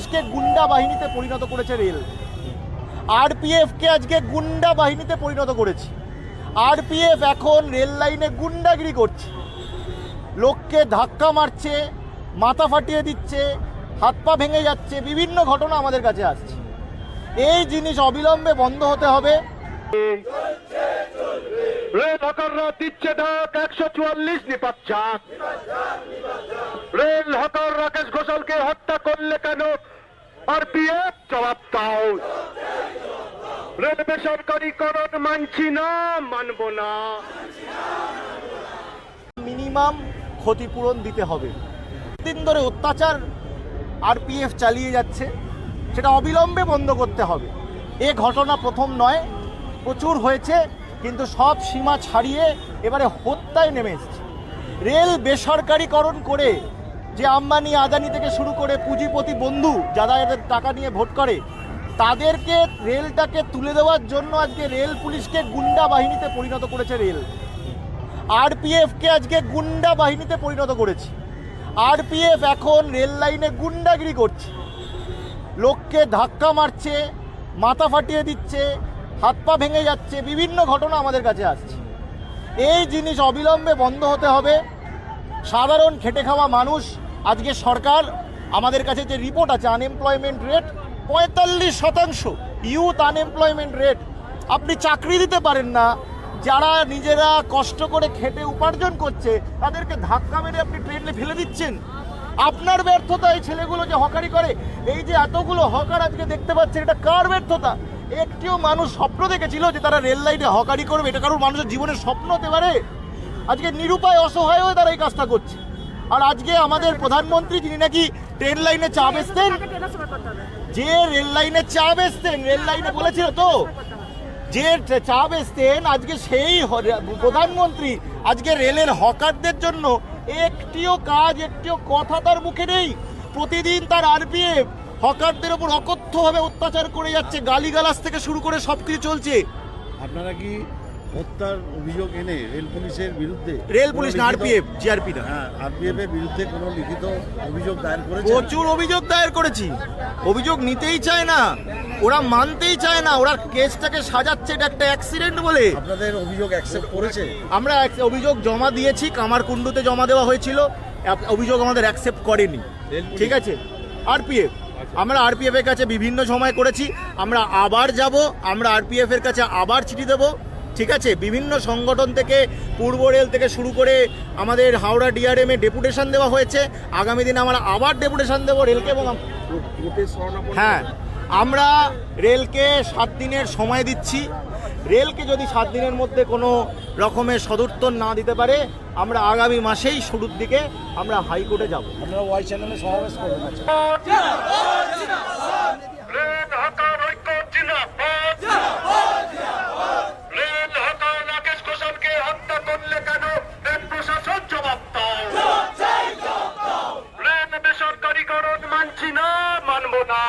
পুলিশকে গুন্ডা বাহিনীতে পরিণত করেছে রেল। আরপিএফকে আজকে গুন্ডা বাহিনীতে পরিণত করেছে। আরপিএফ এখন রেল লাইনে গুন্ডাগিরি করছে। লোককে ধাক্কা মারছে, মাথা ফাটিয়ে দিচ্ছে, হাত পা ভেঙে যাচ্ছে, বিভিন্ন ঘটনা আমাদের কাছে আসছে। এই জিনিস অবিলম্বে বন্ধ হতে হবে। রেল হকাররা দিচ্ছে ঢাক, একশো চুয়াল্লিশ নিপাচ্ছাক রেল হকার রাকেশ ঘোষালকে হত্যা করলে কেন আরপিএফ জবাব দাও রেল বেসরকারীকরণ মানছি না, মানব না। মিনিমাম ক্ষতিপূরণ দিতে হবে। দিন ধরে অত্যাচার আরপিএফ চালিয়ে যাচ্ছে, সেটা অবিলম্বে বন্ধ করতে হবে। এ ঘটনা প্রথম নয়, প্রচুর হয়েছে, কিন্তু সব সীমা ছাড়িয়ে এবারে হত্যায় নেমে এসছে। রেল বেসরকারীকরণ করে যে আম্বানি, আদানি থেকে শুরু করে পুঁজিপতি বন্ধু যারা এদের টাকা নিয়ে ভোট করে তাদেরকে রেলটাকে তুলে দেওয়ার জন্য আজকে রেল পুলিশকে গুন্ডা বাহিনীতে পরিণত করেছে রেল। আরপিএফকে আজকে গুন্ডা বাহিনীতে পরিণত করেছে। আরপিএফ এখন রেল লাইনে গুন্ডাগিরি করছে। লোককে ধাক্কা মারছে, মাথা ফাটিয়ে দিচ্ছে, হাত পা ভেঙে যাচ্ছে, বিভিন্ন ঘটনা আমাদের কাছে আসছে। এই জিনিস অবিলম্বে বন্ধ হতে হবে। সাধারণ খেটে খাওয়া মানুষ, আজকে সরকার আমাদের কাছে যে রিপোর্ট আছে আনএমপ্লয়মেন্ট রেট পঁয়তাল্লিশ শতাংশ ইউথ আনএমপ্লয়মেন্ট রেট আপনি চাকরি দিতে পারেন না, যারা নিজেরা কষ্ট করে খেটে উপার্জন করছে, তাদেরকে ধাক্কা মেরে আপনি ট্রেনে ফেলে দিচ্ছেন। আপনার ব্যর্থতা এই ছেলেগুলো যে হকারি করে। এই যে এতগুলো হকার আজকে দেখতে পাচ্ছেন, এটা কার ব্যর্থতা? একটিও মানুষ স্বপ্ন দেখেছিল যে তারা রেল লাইনে হকারি করবে। এটা কারোর মানুষের জীবনের স্বপ্ন হতে পারে? আজকে নিরুপায় অসহায় হয়ে তারা এই কাজটা করছে। আর আজকে আমাদের প্রধানমন্ত্রী, যিনি নাকি ট্রেন লাইনে চা বেচতেন যে রেল লাইনে চা বেচতেন, রেল লাইনে বলেছিল তো, যে চা বেচতেন, আজকে সেই প্রধানমন্ত্রী, আজকে রেলের হকারদের জন্য একটিও কাজ, একটিও কথা তার মুখে নেই। প্রতিদিন তার আরপিএফ হকারদের ওপর অকথ্যভাবে অত্যাচার করে যাচ্ছে, গালিগালাজ থেকে শুরু করে সব কিছু চলছে। আপনারা কি হত্যার অভিযোগ এনে রেল পুলিশের বিরুদ্ধে রেল পুলিশ না আরপিএফ জিআরপি না হ্যাঁ আরপিএফ এর বিরুদ্ধে কোনো লিখিত অভিযোগ দায়ের করেছে? প্রচুর অভিযোগ দায়ের করেছি। অভিযোগ নিতেই চায় না। ওরা মানতেই চায় না। ওরা কেসটাকে সাজাচ্ছে এটা একটা অ্যাক্সিডেন্ট বলে। আপনাদের অভিযোগ অ্যাকসেপ্ট করেছে? আমরা অভিযোগ জমা দিয়েছি কামারকুণ্ডুতে জমা দেওয়া হয়েছিল। অভিযোগ আমাদের অ্যাকসেপ্ট করেনি। ঠিক আছে? আরপিএফ। আমরা আরপিএফ এর কাছে বিভিন্ন সময় করেছি। আমরা আবার যাব আমরা আরপিএফ এর কাছে আবার চিঠি দেব। ঠিক আছে বিভিন্ন সংগঠন থেকে পূর্ব রেল থেকে শুরু করে আমাদের হাওড়া ডিআরএম এ ডেপুটেশন দেওয়া হয়েছে। আগামী দিনে আমরা আবার ডেপুটেশন দেবো রেলকে এবং হ্যাঁ আমরা রেলকে সাত দিনের সময় দিচ্ছি। রেলকে যদি সাত দিনের মধ্যে কোনো রকমের সদুত্তর না দিতে পারে আমরা আগামী মাসেই শুরুর দিকে আমরা হাইকোর্টে যাব। আপনারা ওয়াই চ্যানেলে সমাবেশ আচ্ছা মানবো না মানবো না।